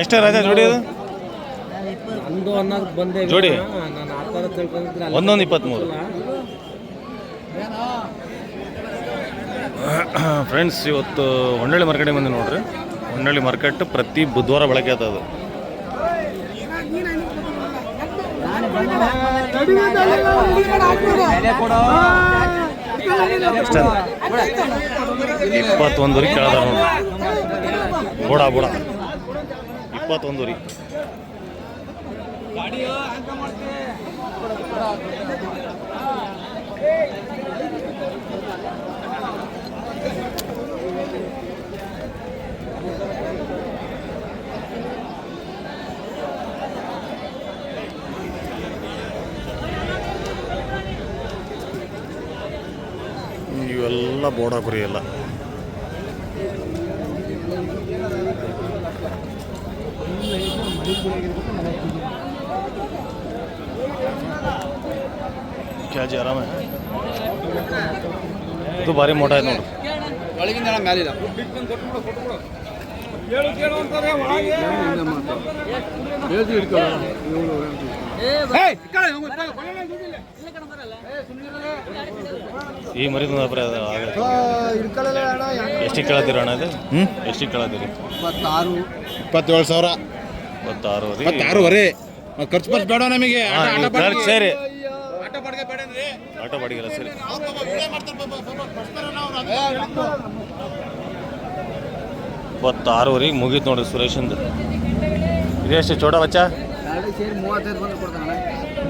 ಎಷ್ಟೇ ರಾಜ ಜೋಡಿ ಅದು? ನಂದು ಅನ್ನೋದು ಬಂದೆ ಜೋಡಿ? ನಾನು ಆ ಥರ ತಿಳ್ಕೊಂಡಿದ್ರೆ ಅಲ್ಲಿ ಒಂದೊಂದು ಇಪ್ಪತ್ತ್ಮೂರು. ಫ್ರೆಂಡ್ಸ್ ಇವತ್ತು ಹೊನ್ನಳ್ಳಿ ಮಾರ್ಕೆಟಿಗೆ ಬಂದು ನೋಡ್ರಿ. ಹೊನ್ನಳ್ಳಿ ಮಾರ್ಕೆಟ್ ಪ್ರತಿ ಬುಧವಾರ ಬೆಳಗ್ಗೆ ಆತದು ಇಪ್ಪತ್ತೊಂದುವರೆ ಕೇಳದ ನೋಡಿ ಬುಡ ಇಪ್ಪತ್ತೊಂದು ರೀ ಇವೆಲ್ಲ ಬೋಡ ಕುರಿ ಎಲ್ಲ. क्या जी आराम है ಇದು ಭಾರಿ ಮೋಟ ಆಯ್ತು ನೋಡ್ರಿ ಒಳಗಿಂದ ಮ್ಯಾಲಿಲ್ಲ ಈ ಮರಿದ ಎಷ್ಟಿಗೆ ಕೇಳತ್ತೀರ ಅಣ್ಣ ಇದು ಹ್ಞೂ ಎಷ್ಟಿಗೆ ಕೇಳತ್ತೀರಿ ಇಪ್ಪತ್ತಾರು ಇಪ್ಪತ್ತೇಳು ಸಾವಿರ ಇಪ್ಪತ್ತಾರು ಆರೂವರೆ. ಮತ್ತೆ ಖರ್ಚು ಬೇಡ ನಮಗೆ. ಸರಿ. ಆಟೋ ಬಾಡಿಗೆ ಸೇರಿ. ಇಪ್ಪತ್ತಾರುವರೆಗೆ ಮುಗೀತು ನೋಡ್ರಿ ಸುರೇಶಂದು ಇದೆಷ್ಟು ಚೋಟ ಬಚ್ಚ?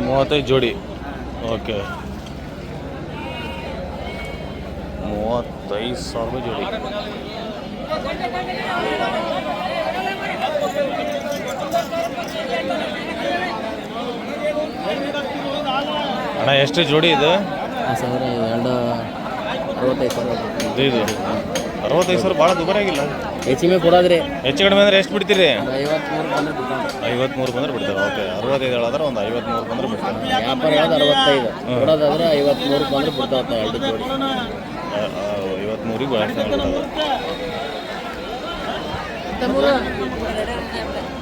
ಮೂವತ್ತೈದು ಜೋಡಿ. ಓಕೆ. ಮೂವತ್ತೈದು ಸಾವಿರ ಜೋಡಿ. ಅಣ್ಣ ಎಷ್ಟು ಜೋಡಿ ಇದು? ಸಾವಿರ ಎರಡು ಅರವತ್ತೈದು ಸಾವಿರ ಇದು ಇದು. ಅರವತ್ತೈದು ಸಾವಿರ ಭಾಳ ದುಬಾರಿ ಆಗಿಲ್ಲ. ಹೆಚ್ಚಿಗೆ ಕೊಡೋದ್ರಿ. ಹೆಚ್ಚು ಕಡಿಮೆ ಅಂದ್ರೆ ಎಷ್ಟು ಬಿಡ್ತೀರಿ? ಐವತ್ಮೂರು ಬಂದ್ರೆ ಬಿಡ್ತಾರೆ. ಓಕೆ. ಅರವತ್ತೈದು ಹೇಳಾದ್ರೆ ಒಂದು ಐವತ್ಮೂರು ಬಂದ್ರೆ ಬಿಡ್ತಾರೆ. ವ್ಯಾಪಾರ ಹೇಳೋದು ಅರವತ್ತೈದು. ಕೊಡೋದಾದ್ರೆ ಐವತ್ಮೂರು ಬಂದ್ರೆ ಬಿಡ್ತಾವ ಎರಡು ಜೋಡಿ. ಐವತ್ಮೂರಿಗೆ ಇದು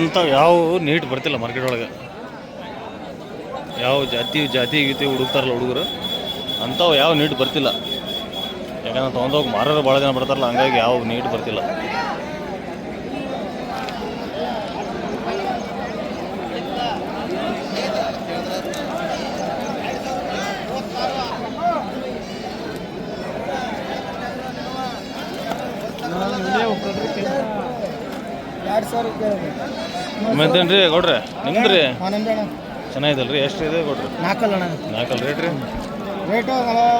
ಅಂತ ಯಾವ ನೀಟ್ ಬರ್ತಿಲ್ಲ ಮಾರ್ಕೆಟ್ ಒಳಗೆ. ಯಾವ ಜಾತಿ ಜಾತಿ, ಗೀತಿ ಹುಡುಕ್ತಾರಲ್ಲ ಹುಡುಗರು, ಅಂಥವು ಯಾವ ನೀಟ್ ಬರ್ತಿಲ್ಲ. ಯಾಕಂದ್ರೆ ತೊಗೊಂಡೋಗಿ ಮಾರೋರು ಭಾಳ ಜನ ಬರ್ತಾರಲ್ಲ, ಹಂಗಾಗಿ ಯಾವ ನೀಟ್ ಬರ್ತಿಲ್ಲ. ಎರಡು ಸಾವಿರ ಮತ್ತೇನ್ರಿ ಕೊಡ್ರಿ ನಿಮ್ದು ರೀ ಚೆನ್ನಾಗಿದಲ್ರಿ ಎಷ್ಟು ಇದೆ ಕೊಡ್ರಿ ನಾಲ್ಕಲ್ಲ ನಾಲ್ಕಲ್ ರೇಟ್ ರೀ? ರೇಟು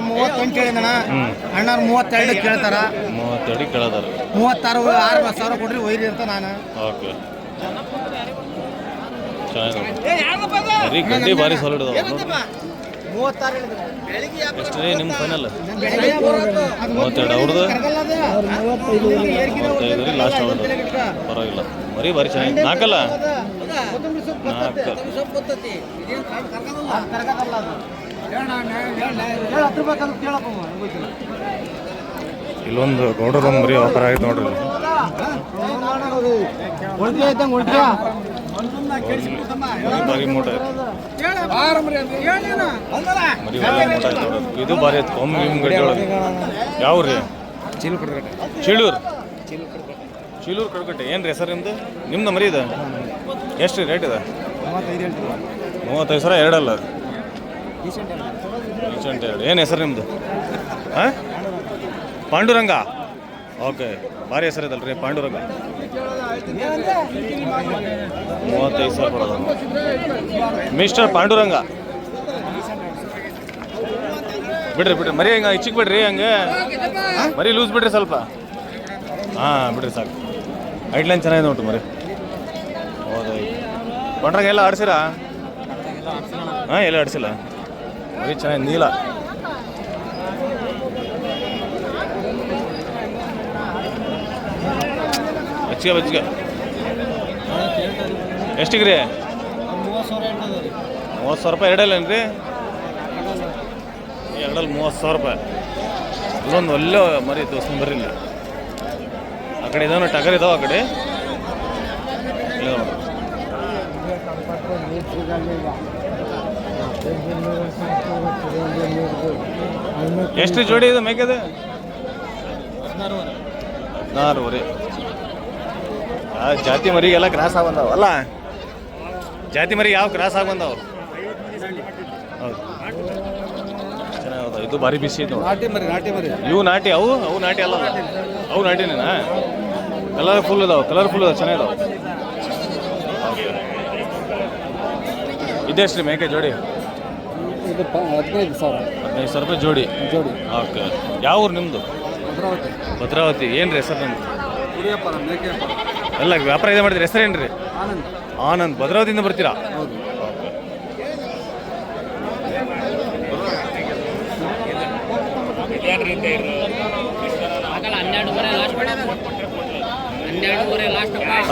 ಮೂವತ್ತೆಂಟು ಕೇಳಿದಣ ಹ್ಞೂ ಅಣ್ಣಾರು ಮೂವತ್ತೆರಡು ಕೇಳ್ತಾರ. ಮೂವತ್ತೆರಡು ಕೇಳದಾರ. ಮೂವತ್ತಾರು ಆರು ಸಾವಿರ ಕೊಡ್ರಿ ಒಯ್ರಿ ಅಂತ ನಾನು. ಓಕೆ. ಚೆನ್ನಾಗಿದೆ ಗಡ್ಡಿ ಭಾರಿ ಸಾಲಿಡ್ ಅದಾವ. ಎಷ್ಟು ರೀ ನಿಮ್ಮ ಫೈನಲ್ ಮೂವತ್ತೆರಡು. ಅವ್ರದ್ದು? ಮೂವತ್ತೈದು. ರೀ ಲಾಸ್ಟ್ ಅವ್ರದ್ದು. ಪರವಾಗಿಲ್ಲ. ಬರೀ ಬರೀ ಚೆನ್ನಾಗಿ ನಾಲ್ಕಲ್ಲ ಇಲ್ಲೊಂದು ಗೌಡರ ಮರಿ ಆಫರ್ ಆಯ್ತು ನೋಡ್ರಿ. ಬರೀ ಮೂಟ. ಇದು ಭಾರಿ ಐತೆ ಒಮ್ಮೆ ಗಿಮ್ ಗಡ್ಡೆ ಒಳಗೆ. ಯಾವ ರೀ? ಚೀಳೂರು. ಚೀಲೂರು ಕಡ್ಕಟ್ಟೆ ಏನು ರೀ ಹೆಸರು ನಿಮ್ಮದು ನಿಮ್ದು ಮರಿ ಇದೆ? ಎಷ್ಟು ರೀ ರೇಟ್ ಇದೆ? ಮೂವತ್ತೈದು ಸಾವಿರ ಎರಡಲ್ಲ. ರೀಸೆಂಟ್ ಎರಡು. ಏನು ಹೆಸರು ನಿಮ್ಮದು ಹಾಂ ಪಾಂಡುರಂಗ. ಓಕೆ. ಭಾರಿ ಹೆಸರು ಇದಲ್ರಿ ಪಾಂಡುರಂಗ. ಮೂವತ್ತೈದು ಸಾವಿರ ಕೊಡೋದು. ಮಿಸ್ಟರ್ ಪಾಂಡುರಂಗ. ಬಿಡ್ರಿ ಬಿಡ್ರಿ. ಮರಿ ಹಂಗೆ ಇಚ್ಚಿಗೆ ಬಿಡ್ರಿ ಹಂಗೆ. ಮರಿ ಲೂಸ್ ಬಿಡ್ರಿ ಸ್ವಲ್ಪ. ಹಾಂ ಬಿಡ್ರಿ ಸಾಕು. ಐಡ್ಲೈನ್ ಚೆನ್ನಾಗಿದೆ ನೋಡ್ರಿ ಮರಿ. ಹೌದು ಪಾಂಡುರಂಗ ಎಲ್ಲ ಆಡ್ಸಿರಾ? ಹಾಂ ಎಲ್ಲ ಆಡಿಸಿಲ್ಲ. ಮರಿ ಚೆನ್ನಾಗಿ ನೀಲ. ಹೆಚ್ಚಿಗೆ ಬೆಚ್ಚಿಗೆ ಎಷ್ಟಿಗೆ ರೀ ಮೂವತ್ತು ಸಾವಿರ ರೂಪಾಯಿ ಎರಡಲ್ಲ ಏನು ರೀ ಎರಡಲ್ಲಿ ಮೂವತ್ತು ಸಾವಿರ ರೂಪಾಯಿ. ಅಲ್ಲೊಂದು ಒಳ್ಳೆ ಮರಿ ದೋಸ್ತ ಬರ್ರಿ ಇಲ್ಲಿ. ಆ ಕಡೆ ಇದಾವೆ ಟಗರ್ ಇದಾವೆ ಆ ಕಡೆ. ಎಷ್ಟು ಜೋಡಿ ಇದೆ ಮೇಕೆ ಹದಿನಾರು ಆ ಜಾತಿ ಮರಿಗೆಲ್ಲ ಕ್ರಾಸ್ ಆಗಿ ಬಂದಾವ ಅಲ್ಲ? ಜಾತಿ ಮರಿ ಯಾವ ಕ್ರಾಸ್ ಆಗಿ ಬಂದಾವ? ಹೌದು. ಇದು ಭಾರಿ ಬಿಸಿ ಇದು ನಾಟಿ ಮರಿ ನಾಟಿ ಮರಿ. ಇವು ನಾಟಿ ಅವು ಅವು ನಾಟಿ ಅಲ್ಲ ಅವು. ನಾಟಿನೇನಾ? ಕಲರ್ ಫುಲ್ ಇದಾವೆ ಕಲರ್ಫುಲ್ ಇದಾವೆ ಚೆನ್ನಾಗಿದಾವೆ. ಇದೆಷ್ಟು ರೀ ಮೇಕೆ ಜೋಡಿ? ಇದು ಹದಿನೈದು ಸಾವಿರ. ಹದಿನೈದು ಸಾವಿರ ರೂಪಾಯಿ ಜೋಡಿ? ಜೋಡಿ. ಓಕೆ. ಯಾವ ಊರು ನಿಮ್ಮದು ಭದ್ರಾವತಿ. ಭದ್ರಾವತಿ. ಏನು ರೀ ಹೆಸರು ನಿಮ್ಮದು ಎಲ್ಲ ವ್ಯಾಪಾರ ಇದೆ ಮಾಡಿದ್ರಿ ಹೆಸರೇನು ರೀ ಆನಂದ್. ಆನಂದ್. ಭದ್ರಾವತಿಯಿಂದ ಬರ್ತೀರಾ?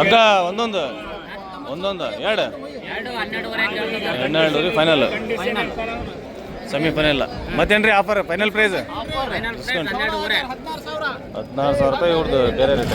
ಅಕ್ಕ ಒಂದೊಂದು. ಒಂದೊಂದು ಎರಡು. ಹನ್ನೆರಡು ರೀ ಫೈನಲ್ ಫೈನಲ್ ಸೆಮಿ ಫೈನಲ್ ಮತ್ತೇನು ರೀ offer final price final price ಹನ್ನೆರಡುವರೆ. ಹದಿನಾರು ಸಾವಿರ ರೂಪಾಯಿ ಇವ್ರದ್ದು ಬೇರೆ ರೇಟ್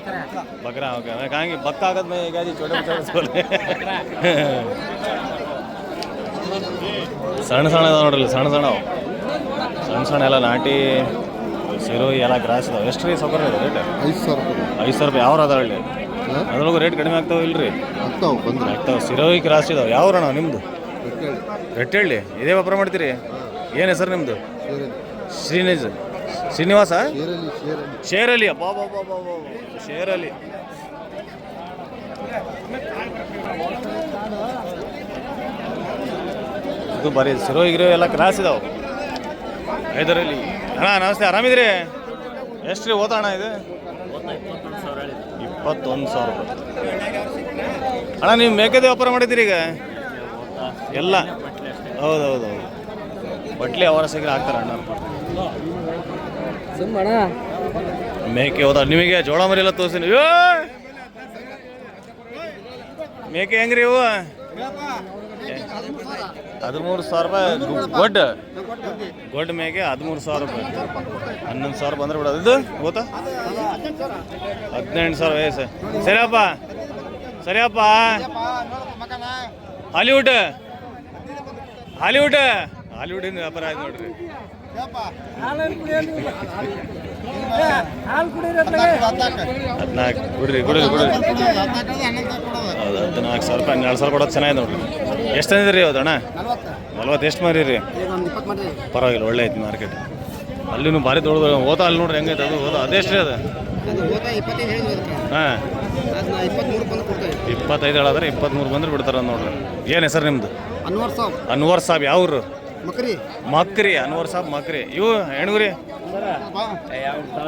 ರೇಟ್ ಇದೆ वालेकुम अस्सलाम कैसे वाले जी हैं शिमोगा क्या लेने हैं बक्का बक्का की बकरा बकरा ओके मैं कहेंगे बक्का अगर मैं क्या जी छोटे छोटे बोले ಸಣ್ಣ ಸಣ್ಣ ಅದಾವ ನೋಡ್ರಿ ಇಲ್ಲಿ, ಸಣ್ಣ ಸಣ್ಣ ಅವು. ಸಣ್ಣ ಸಣ್ಣ ಎಲ್ಲ ನಾಟಿ ಸಿರೋಯಿ ಎಲ್ಲ ಗ್ರಾಸ್ ಇದಾವೆ ಎಷ್ಟು ರೀ ಸೌಕರ್ಯ ಇದೆ ರೇಟ್ ಐದು ಸಾವಿರ ರೂಪಾಯಿ ಐದು ಸಾವಿರ ರೂಪಾಯಿ ಯಾವ ಅದಾವ ಹೇಳಿ ಅದ್ರೊಳಗೆ ರೇಟ್ ಕಡಿಮೆ ಆಗ್ತಾವೆ ಇಲ್ರಿ ಆಗ್ತಾವೆ ಬಂದ್ರೆ ಆಗ್ತಾವೆ ಸಿರೋಯಿ ಕ್ರಾಸ್ ಇದಾವೆ ಯಾವ ಅಣ್ಣ ನಿಮ್ಮದು ರೆಟ್ಟಳ್ಳಿ ಇದೇ ವ್ಯಾಪಾರ ಮಾಡ್ತೀರಿ ಏನು ಹೆಸರು ನಿಮ್ಮದು ಶ್ರೀನಿಜ್ ಶ್ರೀನಿವಾಸ? ಶೇರಲಿ ಅಬ್ಬಾ ಶೇರಲ್ಲಿ ಇದು ಬರೀ ಸಿರೋ ಗಿರೋ ಎಲ್ಲ ಕ್ರಾಸ್ ಇದಾವೆ. ಐದರಲ್ಲಿ. ಅಣ್ಣ, ನಮಸ್ತೆ. ಆರಾಮಿದ್ರಿ? ಎಷ್ಟು ರೀ ಓದ ಅಣ್ಣ ಇದು? ಇಪ್ಪತ್ತೊಂದು ಸಾವಿರ ಅಣ್ಣ, ನೀವು ಮೇಕೆದ ವ್ಯಾಪಾರ ಮಾಡಿದ್ದೀರಿ ಈಗ? ಎಲ್ಲ. ಹೌದು ಹೌದು ಬಟ್ಲಿ ಅವರ ಸಿಗ್ರೆ ಹಾಕ್ತಾರೆ ಅಣ್ಣ. ಮೇಕೆ ಹೋದ, ನಿಮಗೆ ಜೋಳ ಮರಿ ಎಲ್ಲ ತೋರಿಸಿ! ಮೇಕೆ ಹೆಂಗ್ರಿ ಇವು? ಹದಿಮೂರು ಸಾವಿರ ರೂಪಾಯಿ ಗೊಡ್ಡ. ಗೊಡ್ಡ ಮೇಕೆ ಹದಿಮೂರು ಸಾವಿರ ರೂಪಾಯಿ. ಹನ್ನೊಂದು ಸಾವಿರ ಬಂದ್ರೆ ಬಿಡೋದು. ಇದು ಗೊತ್ತಾ? ಹದಿನೆಂಟು ಸಾವಿರ ವಯಸ್ಸು ಸರಿಯಪ್ಪ. ಸರಿಯಪ್ಪ. ಹಾಲಿವುಡ್. ಹಾಲಿವುಡ್. ಹಾಲಿವುಡಿನ ವ್ಯಾಪಾರ ಆಯ್ತು ನೋಡ್ರಿ. ಹದಿನಾಲ್ಕು ಬಿಡ್ರಿ ಬಿಡ್ರಿ ಬಿಡ್ರಿ ಹೌದು ಹದಿನಾಲ್ಕು ಸಾವಿರ ರೂಪಾಯಿ ಹನ್ನೆರಡು ಸಾವಿರ ಕೊಡೋದು ಚೆನ್ನಾಗಿದೆ ನೋಡ್ರಿ ಎಷ್ಟು ತಂದಿದ್ರಿ ರೀ ಅಣ್ಣ ನಲ್ವತ್ತು ಎಷ್ಟು ಮಾರಿ ರೀ ಪರವಾಗಿಲ್ಲ ಒಳ್ಳೆ ಐತಿ ಮಾರ್ಕೆಟ್. ಅಲ್ಲಿನೂ ಭಾರಿ ದೊಡ್ಡ ಓದಾ ಅಲ್ಲಿ ನೋಡ್ರಿ ಹೆಂಗೈತೆ ಅದು ಓದಾ ಅದೆಷ್ಟು ರೀ ಅದು? ಹಾಂ. ಇಪ್ಪತ್ತೈದು ಹೇಳಿದ್ರೆ ಇಪ್ಪತ್ತ್ಮೂರು ಬಂದ್ರೆ ಬಿಡ್ತಾರ ನೋಡ್ರಿ. ಏನು ಹೆಸರು ನಿಮ್ಮದು ಅನ್ವರ್ ಸಾಬ್. ಅನ್ವರ್ ಸಾಬ್ ಯಾವ ಊರು ಮಕ್ರಿ? ಮಕ್ರಿ ಅನ್ವರ್ ಸಾಬ್ ಮಕ್ರಿ. ಇವು ಹೆಣ್ಗುರಿ?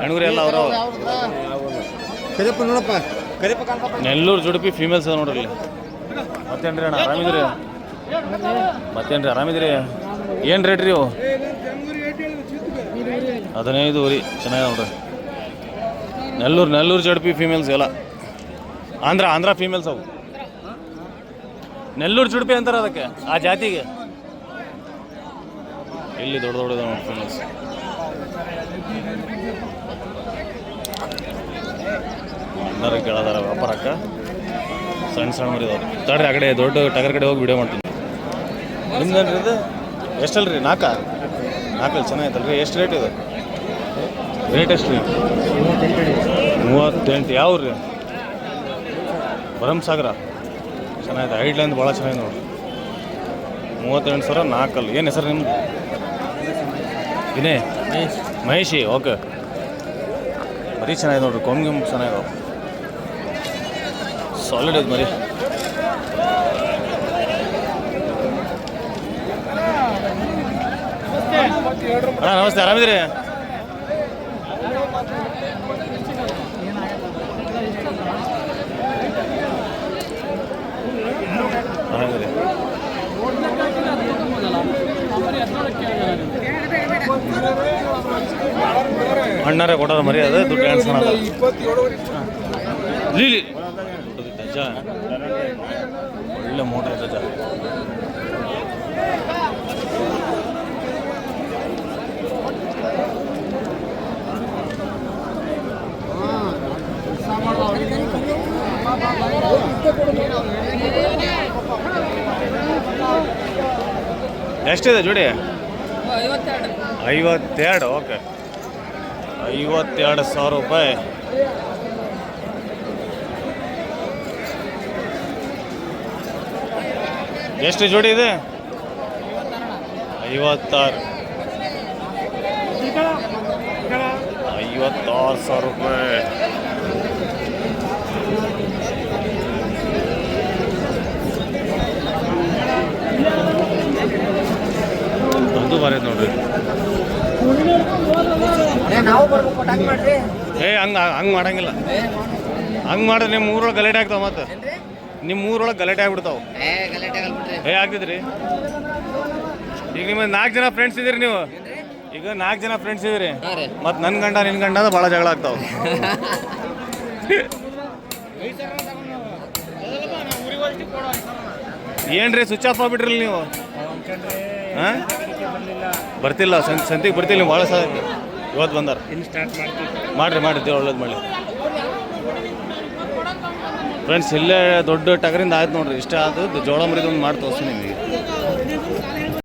ಹೆಣ್ಗುರಿ ಎಲ್ಲ ಅವರು ಕರಿಯಪ್ಪ ನೋಡಪ್ಪ. ಕರಿಯಪ್ಪ ನೆಲ್ಲೂರು ಜುಡುಪಿ ಫೀಮೇಲ್ಸ್ ಅದ ನೋಡ್ರಿ ಮತ್ತೇನ್ರಿ ಅಣ್ಣ ಆರಾಮಿದ್ರಿ? ಮತ್ತೇನ್ರಿ ಆರಾಮಿದ್ರಿ? ಏನು ರೇಟ್ ರೀ ಇವು? ಹದಿನೈದು ಊರಿ ಚೆನ್ನಾಗಿದೆ ನೋಡ್ರಿ. ನೆಲ್ಲೂರು ನೆಲ್ಲೂರು ಜುಡುಪಿ ಫೀಮೇಲ್ಸ್ ಎಲ್ಲ. ಆಂಧ್ರ ಆಂಧ್ರ ಫೀಮೇಲ್ಸ್ ಅವು. ನೆಲ್ಲೂರು ಜುಡುಪಿ ಅಂತಾರೆ ಅದಕ್ಕೆ ಆ ಜಾತಿಗೆ. ಇಲ್ಲಿ ದೊಡ್ಡ ದೊಡ್ಡದ ಫೇಮಸ್ ಅಣ್ಣರ ಕೇಳದಾರ ವ್ಯಾಪಾರಕ್ಕ ಸಣ್ಣ ಸಣ್ಣ ಮರಿದವ್ರು ತಡ್ರಿ, ಆ ಕಡೆ ದೊಡ್ಡ ಟಗರ್ ಕಡೆ ಹೋಗಿ ವಿಡಿಯೋ ಮಾಡ್ತೀನಿ. ನಿಮ್ದೇನ್ರಿ ಇದು? ಎಷ್ಟಲ್ರಿ? ನಾಲ್ಕ? ನಾಲ್ಕಲ್ಲಿ ಚೆನ್ನಾಗೈತಲ್ರಿ? ಎಷ್ಟು ರೇಟ್ ಇದು? ರೇಟ್ ಎಷ್ಟು ರೀ? ಮೂವತ್ತೆಂಟು. ಯಾವ ರೀ ಭರಮಸಾಗರ. ಚೆನ್ನಾಗಿದೆ ಐಡ್ಲೈನ್ ಭಾಳ ಚೆನ್ನಾಗಿದೆ ನೋಡಿ ಮೂವತ್ತೆಂಟು ಸಾವಿರ ನಾಲ್ಕಲ್ಲಿ. ಏನು ಹೆಸರು ನಿಮ್ದು? ಇದೇ ಮಹೇಶಿ, ಓಕೆ. ಮರಿ ಚೆನ್ನಾಗಿದೆ ನೋಡ್ರಿ ಕೊಂಬ್ ಗಿಂಬ್ ಚೆನ್ನಾಗಿದಾವೆ ಸಾಲಿಡ್ ಐತೆ ಮರಿ. ಅಣ್ಣ, ನಮಸ್ತೆ ಆರಾಮಿದ್ರಿ ಅಣ್ಣಾರೇ ಕೊಡೋದ ಮರಿ ಅದು ದುಡ್ಡು ಡ್ಯಾನ್ಸ್ ಲೀಲಿ. ಅಜ್ಜ ಒಳ್ಳೆ ಮೋಟ ಅಜ್ಜ ಎಷ್ಟಿದೆ ಜೋಡಿ? ಐವತ್ತೆರಡು ಓಕೆ. ಐವತ್ತೆರಡು ಸಾವಿರ ರೂಪಾಯಿ. ಎಷ್ಟು ಜೋಡಿ ಇದೆ? ಐವತ್ತಾರು. ಐವತ್ತಾರು ಸಾವಿರ ರೂಪಾಯಿ ಅದು ಬಾರಿ ನೋಡ್ರಿ ನಾವು ಬರ್ಬೇಕು ಹಂಗೆ ಮಾಡ್ರಿ ಏ ಹಂಗೆ ಹಂಗೆ ಮಾಡಂಗಿಲ್ಲ. ಹಂಗೆ ಮಾಡಿದ್ರೆ ನಿಮ್ಮ ಊರೊಳಗೆ ಗಲಾಟೆ ಆಗ್ತಾವ ಮತ್ತೆ. ನಿಮ್ಮ ಊರೊಳಗೆ ಗಲಾಟೆ ಆಗ್ಬಿಡ್ತಾವ. ಏ ಗಲಾಟೆ ಆಗ್ಬಿಟ್ರಿ ಏ ಆಗ್ತಿದ್ರಿ. ಈಗ ನಿಮ್ಮ ನಾಲ್ಕು ಜನ ಫ್ರೆಂಡ್ಸ್ ಇದೀರಿ ನೀವು. ಈಗ ನಾಲ್ಕು ಜನ ಫ್ರೆಂಡ್ಸ್ ಇದೀರಿ. ಮತ್ತು ನನ್ನ ಗಂಡ ನಿನ್ನ ಗಂಡ ಅಂದ್ರೆ ಭಾಳ ಜಗಳ ಆಗ್ತಾವ. ಏನ್ರಿ ಸ್ವಿಚ್ ಆಫ್ ಆಗ್ಬಿಟ್ರಿ ನೀವು? ಹಾಂ? ಬರ್ತಿಲ್ಲ ಸಂತ ಸಂತಿಗೆ ಬರ್ತಿಲ್ಲ ನೀವು ಭಾಳ ಸಲ ಆಯ್ತು. ಇವತ್ತು ಬಂದಾರ. ಮಾಡ್ರಿ ಮಾಡಿದ್ದೆ ಒಳ್ಳೇದು ಮಾಡಿ ಫ್ರೆಂಡ್ಸ್ ಇಲ್ಲೇ ದೊಡ್ಡ ಟಗರಿಂದ ಆಯ್ತು ನೋಡ್ರಿ. ಇಷ್ಟ ಆದ ಜೋಳ ಮರಿದೊಂದು ಮಾಡಿ ತೋರಿಸ್ತೀನಿ ನಿಮಗೆ.